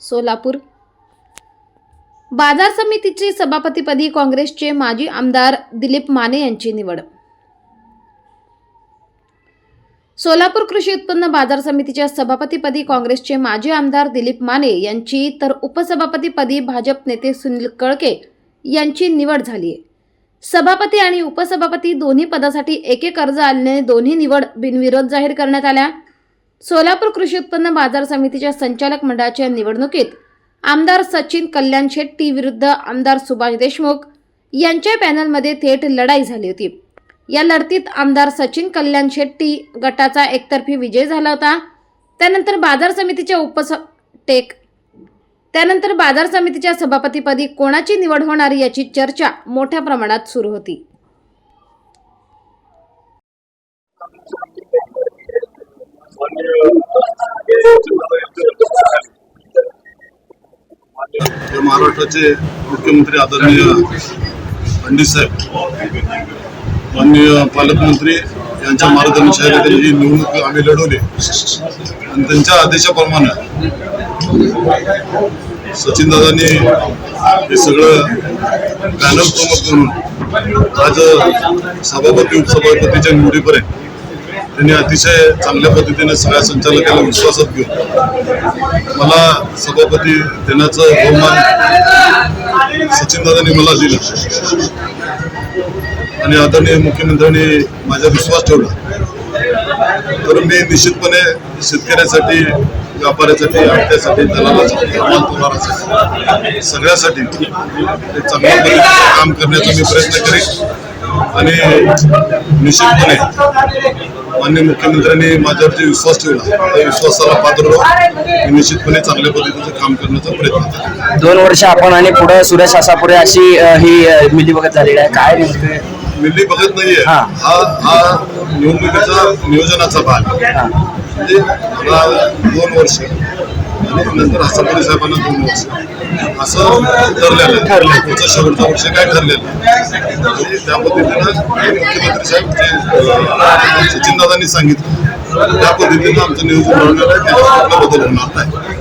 सोलापूर. बाजार समितीचे सभापतीपदी काँग्रेसचे माजी आमदार दिलीप माने यांची निवड. सोलापूर कृषी उत्पन्न बाजार समितीच्या सभापतीपदी काँग्रेसचे माजी आमदार दिलीप माने यांची तर उपसभापतीपदी भाजप नेते सुनील कळके यांची निवड झाली आहे सभापती आणि उपसभापती दोन्ही पदासाठी एकेक अर्ज आल्याने दोन्ही निवड बिनविरोध जाहीर करण्यात आल्या. सोलापूर कृषी उत्पन्न बाजार समितीच्या संचालक मंडळाच्या निवडणुकीत आमदार सचिन कल्याण शेट्टी विरुद्ध आमदार सुभाष देशमुख यांच्या पॅनलमध्ये थेट लढाई झाली होती. या लढतीत आमदार सचिन कल्याण शेट्टी गटाचा एकतर्फी विजय झाला होता. त्यानंतर बाजार समितीच्या उपस टेक त्यानंतर बाजार समितीच्या सभापतीपदी कोणाची निवड होणार याची चर्चा मोठ्या प्रमाणात सुरू होती. महाराष्ट्राचे मुख्यमंत्री आदरणीय पंडित साहेब माननीय पालकमंत्री यांच्या मार्गदर्शनाखाली ही निवडणूक आम्ही लढवली. आणि त्यांच्या आदेशाप्रमाणे सचिनदादांनी हे सगळं पॅनल प्रमुख म्हणून आज सभापती उपसभापतीच्या निवडीपर्यंत त्यांनी अतिशय चांगल्या पद्धतीने सगळ्या संचालकाला विश्वासात घेऊन मला सभापती देण्याचं बहुमान सचिनदादांनी मला दिलं. आणि आदरणीय मुख्यमंत्र्यांनी माझा विश्वास ठेवला. तर मी निश्चितपणे शेतकऱ्यासाठी व्यापाऱ्यासाठी आडत्यासाठी दलालासाठी मालतोलारासाठी सगळ्यासाठी चांगल्या काम करण्याचा मी प्रयत्न करेन. आणि निश्चितपणे माननीय मुख्यमंत्र्यांनी माझ्यावर जे विश्वास ठेवला त्या विश्वासाला पात्र राहून निश्चितपणे चांगल्या पद्धतीचं काम करण्याचा प्रयत्न करेन दोन वर्ष आपण आणि पुढे सुरेश आसापुरे अशी ही अ, मिलीभगत झालेली आहे. काय नेमकं? मिल्ली बघत नाहीये. हा. हा निवडणुकीचा नियोजनाचा भाग. म्हणजे मला दोन वर्ष नंतर हसापुरी साहेबांना दोन वर्ष असं ठरलेलं आहे. ठरलं पुढचं शेवटचं वर्ष काय ठरलेलं आहे. म्हणजे त्या पद्धतीनं मुख्यमंत्री साहेब जे सचिनदादांनी सांगितलं त्या पद्धतीनं आमचं नियोजन ठरलेलं आहे. त्याच्यात बदल होणार नाही.